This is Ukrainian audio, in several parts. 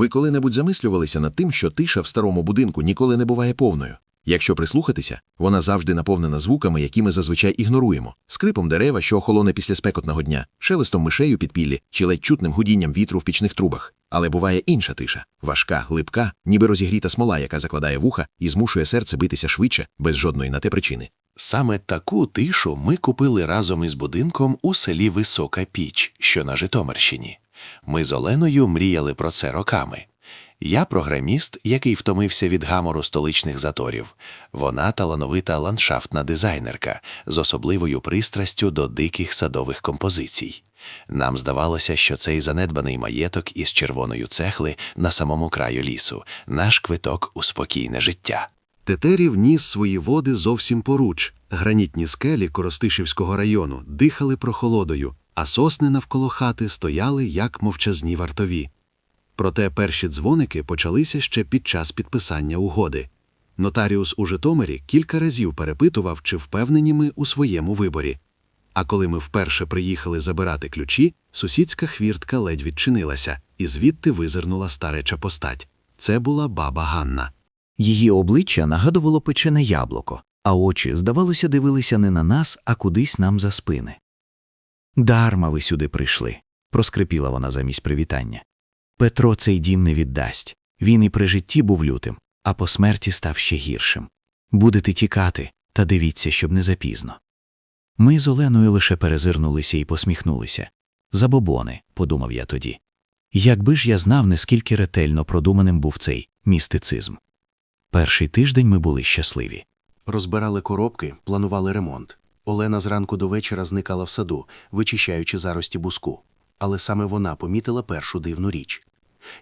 Ви коли-небудь замислювалися над тим, що тиша в старому будинку ніколи не буває повною. Якщо прислухатися, вона завжди наповнена звуками, які ми зазвичай ігноруємо: скрипом дерева, що охолоне після спекотного дня, шелестом мишей у підпіллі чи ледь чутним гудінням вітру в пічних трубах. Але буває інша тиша важка, глибка, ніби розігріта смола, яка закладає вуха і змушує серце битися швидше, без жодної на те причини. Саме таку тишу ми купили разом із будинком у селі Висока Піч, що на Житомирщині. Ми з Оленою мріяли про це роками. Я програміст, який втомився від гамору столичних заторів. Вона талановита ландшафтна дизайнерка з особливою пристрастю до диких садових композицій. Нам здавалося, що цей занедбаний маєток із червоної цехли на самому краю лісу наш квиток у спокійне життя. Тетерів ніс свої води зовсім поруч. Гранітні скелі Коростишівського району дихали прохолодою, а сосни навколо хати стояли як мовчазні вартові. Проте перші дзвоники почалися ще під час підписання угоди. Нотаріус у Житомирі кілька разів перепитував, чи впевнені ми у своєму виборі. А коли ми вперше приїхали забирати ключі, сусідська хвіртка ледь відчинилася, і звідти визирнула стареча постать. Це була баба Ганна. Її обличчя нагадувало печене яблуко, а очі, здавалося, дивилися не на нас, а кудись нам за спини. Дарма ви сюди прийшли, проскрипіла вона замість привітання. Петро цей дім не віддасть. Він і при житті був лютим, а по смерті став ще гіршим. Будете тікати, та дивіться, щоб не запізно. Ми з Оленою лише перезирнулися і посміхнулися. Забобони, подумав я тоді. Якби ж я знав, наскільки ретельно продуманим був цей містицизм. Перший тиждень ми були щасливі. Розбирали коробки, планували ремонт. Олена зранку до вечора зникала в саду, вичищаючи зарості буску. Але саме вона помітила першу дивну річ.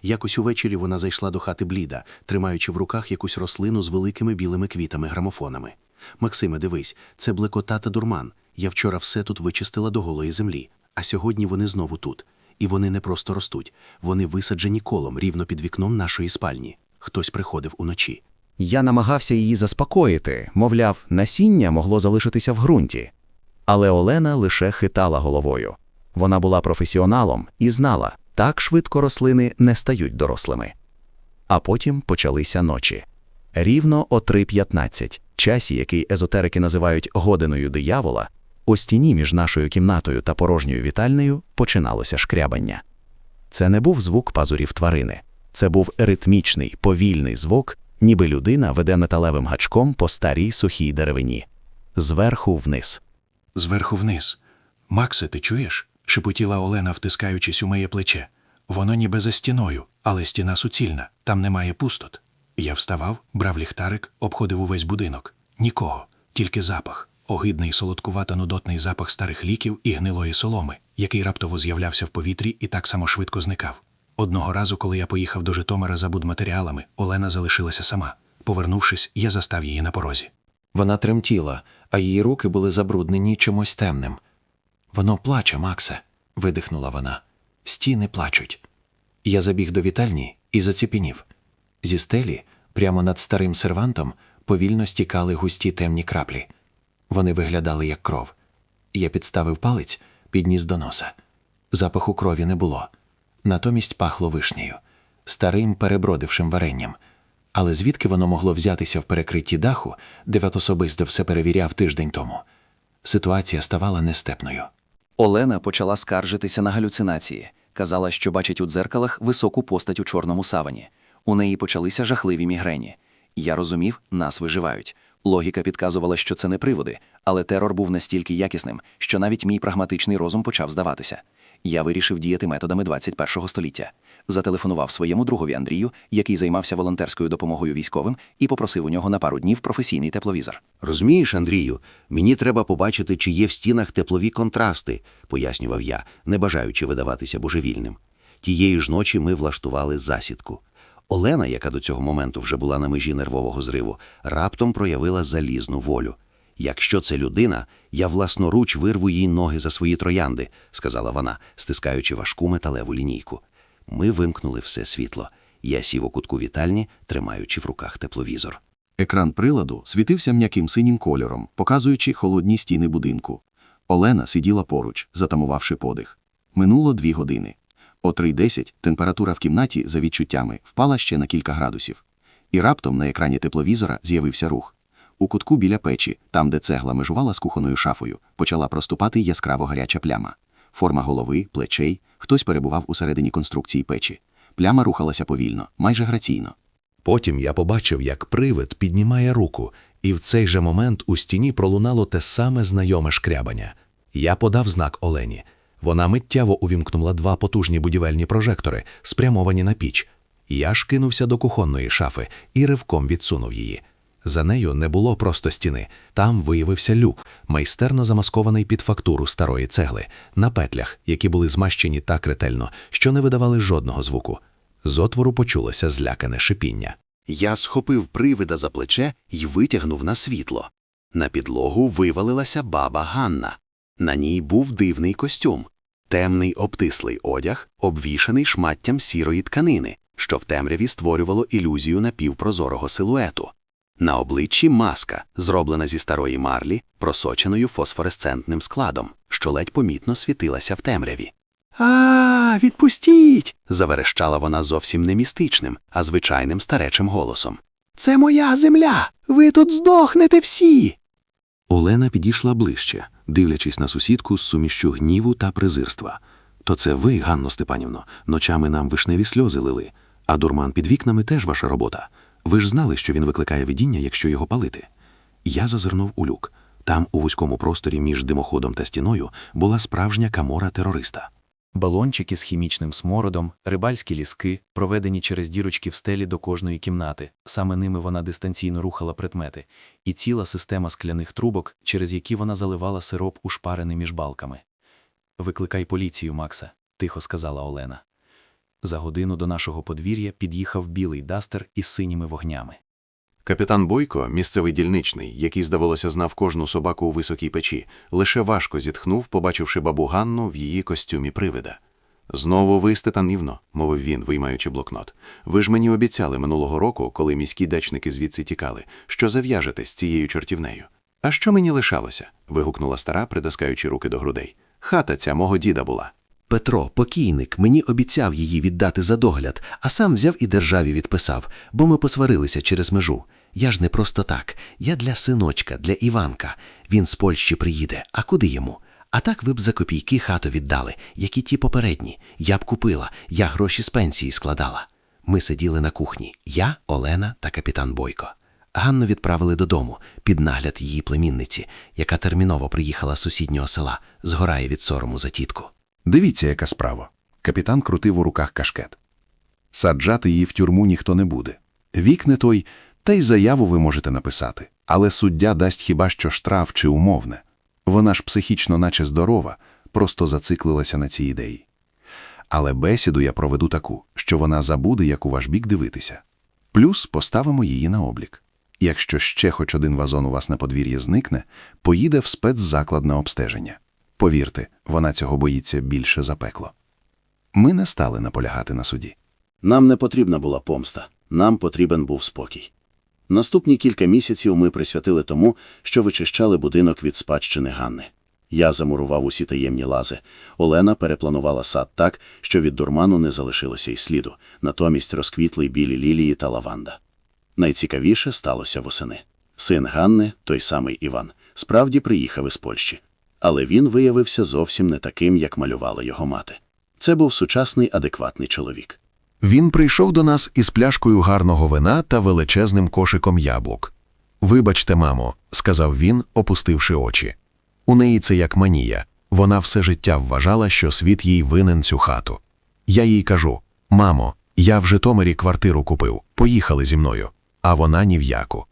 Якось увечері вона зайшла до хати бліда, тримаючи в руках якусь рослину з великими білими квітами-грамофонами. Максиме, дивись, це блекота та дурман. Я вчора все тут вичистила до голої землі, а сьогодні вони знову тут. І вони не просто ростуть, вони висаджені колом рівно під вікном нашої спальні. Хтось приходив уночі. Я намагався її заспокоїти, мовляв, насіння могло залишитися в ґрунті. Але Олена лише хитала головою. Вона була професіоналом і знала, так швидко рослини не стають дорослими. А потім почалися ночі. Рівно о 3.15, часі, який езотерики називають годиною диявола, у стіні між нашою кімнатою та порожньою вітальнею починалося шкрябання. Це не був звук пазурів тварини, це був ритмічний, повільний звук, ніби людина веде металевим гачком по старій сухій деревині. Зверху вниз. Зверху вниз. Максе, ти чуєш? шепотіла Олена, втискаючись у моє плече. Воно ніби за стіною, але стіна суцільна, там немає пустот. Я вставав, брав ліхтарик, обходив увесь будинок. Нікого, тільки запах, огидний солодкувато нудотний запах старих ліків і гнилої соломи, який раптово з'являвся в повітрі і так само швидко зникав. Одного разу, коли я поїхав до Житомира за будматеріалами, Олена залишилася сама. Повернувшись, я застав її на порозі. Вона тремтіла, а її руки були забруднені чимось темним. Воно плаче, Максе, видихнула вона. Стіни плачуть. Я забіг до вітальні і заціпенів. Зі стелі, прямо над старим сервантом, повільно стікали густі темні краплі. Вони виглядали як кров. Я підставив палець, підніс до носа. Запаху крові не було. Натомість пахло вишнею, старим перебродившим варенням. Але звідки воно могло взятися в перекритті даху, де Вет особисто все перевіряв тиждень тому? Ситуація ставала нестепною. Олена почала скаржитися на галюцинації. Казала, що бачить у дзеркалах високу постать у чорному савані. У неї почалися жахливі мігрені. Я розумів, нас виживають. Логіка підказувала, що це не приводи, але терор був настільки якісним, що навіть мій прагматичний розум почав здаватися. Я вирішив діяти методами 21-го століття. Зателефонував своєму другові Андрію, який займався волонтерською допомогою військовим, і попросив у нього на пару днів професійний тепловізор. Розумієш, Андрію, мені треба побачити, чи є в стінах теплові контрасти, пояснював я, не бажаючи видаватися божевільним. Тієї ж ночі ми влаштували засідку. Олена, яка до цього моменту вже була на межі нервового зриву, раптом проявила залізну волю. Якщо це людина, я власноруч вирву їй ноги за свої троянди, сказала вона, стискаючи важку металеву лінійку. Ми вимкнули все світло. Я сів у кутку вітальні, тримаючи в руках тепловізор. Екран приладу світився м'яким синім кольором, показуючи холодні стіни будинку. Олена сиділа поруч, затамувавши подих. Минуло дві години. О 3.10 температура в кімнаті за відчуттями впала ще на кілька градусів. І раптом на екрані тепловізора з'явився рух. У кутку біля печі, там, де цегла межувала з кухонною шафою, почала проступати яскраво гаряча пляма. Форма голови, плечей, хтось перебував усередині конструкції печі. Пляма рухалася повільно, майже граційно. Потім я побачив, як привид піднімає руку, і в цей же момент у стіні пролунало те саме знайоме шкрябання. Я подав знак Олені. Вона миттєво увімкнула два потужні будівельні прожектори, спрямовані на піч. Я ж кинувся до кухонної шафи і ривком відсунув її. За нею не було просто стіни. Там виявився люк, майстерно замаскований під фактуру старої цегли, на петлях, які були змащені так ретельно, що не видавали жодного звуку. З отвору почулося злякане шипіння. Я схопив привида за плече і витягнув на світло. На підлогу вивалилася баба Ганна. На ній був дивний костюм, темний обтислий одяг, обвішаний шматтям сірої тканини, що в темряві створювало ілюзію напівпрозорого силуету. На обличчі маска, зроблена зі старої марлі, просоченою фосфоресцентним складом, що ледь помітно світилася в темряві. А, відпустіть. заверещала вона зовсім не містичним, а звичайним старечим голосом. Це моя земля. Ви тут здохнете всі. Олена підійшла ближче, дивлячись на сусідку з сумішчю гніву та презирства. То це ви, Ганно Степанівно, ночами нам вишневі сльози лили, а дурман під вікнами теж ваша робота. Ви ж знали, що він викликає видіння, якщо його палити. Я зазирнув у люк. Там, у вузькому просторі між димоходом та стіною, була справжня камора терориста. Балончики з хімічним смородом, рибальські ліски, проведені через дірочки в стелі до кожної кімнати. Саме ними вона дистанційно рухала предмети, і ціла система скляних трубок, через які вона заливала сироп у шпарини між балками. Викликай поліцію, Макса, тихо сказала Олена. За годину до нашого подвір'я під'їхав білий дастер із синіми вогнями. Капітан Бойко, місцевий дільничний, який, здавалося, знав кожну собаку у високій печі, лише важко зітхнув, побачивши бабу Ганну в її костюмі привида. Знову ви, Стетанівно, мовив він, виймаючи блокнот. Ви ж мені обіцяли минулого року, коли міські дачники звідси тікали, що зав'яжете з цією чортівнею. А що мені лишалося? вигукнула стара, притискаючи руки до грудей. Хата ця мого діда була. Петро, покійник, мені обіцяв її віддати за догляд, а сам взяв і державі відписав, бо ми посварилися через межу. Я ж не просто так. Я для синочка, для Іванка. Він з Польщі приїде. А куди йому? А так ви б за копійки хату віддали, як і ті попередні. Я б купила, я гроші з пенсії складала. Ми сиділи на кухні я, Олена та капітан Бойко. Ганну відправили додому під нагляд її племінниці, яка терміново приїхала з сусіднього села, згорає від сорому за тітку. Дивіться, яка справа. Капітан крутив у руках кашкет. Саджати її в тюрму ніхто не буде. Вік не той, та й заяву ви можете написати. Але суддя дасть хіба що штраф чи умовне. Вона ж психічно наче здорова, просто зациклилася на цій ідеї. Але бесіду я проведу таку, що вона забуде, як у ваш бік дивитися. Плюс поставимо її на облік. Якщо ще хоч один вазон у вас на подвір'ї зникне, поїде в спецзаклад на обстеження. Повірте, вона цього боїться більше за пекло. Ми не стали наполягати на суді. Нам не потрібна була помста, нам потрібен був спокій. Наступні кілька місяців ми присвятили тому, що вичищали будинок від спадщини Ганни. Я замурував усі таємні лази. Олена перепланувала сад так, що від дурману не залишилося й сліду, натомість розквітли білі лілії та лаванда. Найцікавіше сталося восени. Син Ганни, той самий Іван, справді приїхав із Польщі. Але він виявився зовсім не таким, як малювала його мати. Це був сучасний адекватний чоловік. Він прийшов до нас із пляшкою гарного вина та величезним кошиком яблук. Вибачте, мамо, сказав він, опустивши очі. У неї це як манія. Вона все життя вважала, що світ їй винен цю хату. Я їй кажу: мамо, я в Житомирі квартиру купив, поїхали зі мною. А вона ні в яку.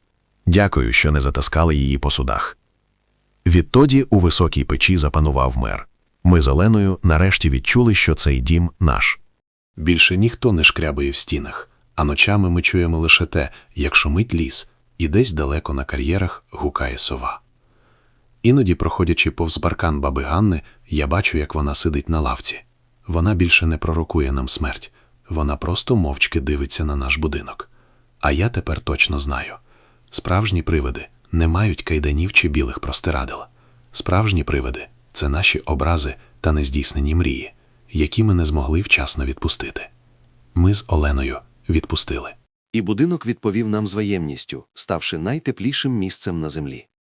Дякую, що не затаскали її по судах. Відтоді у високій печі запанував мер. Ми з Оленою нарешті відчули, що цей дім наш. Більше ніхто не шкрябає в стінах, а ночами ми чуємо лише те, як шумить ліс, і десь далеко на кар'єрах гукає сова. Іноді, проходячи повз баркан баби Ганни, я бачу, як вона сидить на лавці. Вона більше не пророкує нам смерть, вона просто мовчки дивиться на наш будинок. А я тепер точно знаю: справжні привиди не мають кайданів чи білих простирадил. Справжні привиди це наші образи та нездійснені мрії. які ми не змогли вчасно відпустити. Ми з Оленою відпустили. І будинок відповів нам з взаємністю, ставши найтеплішим місцем на землі.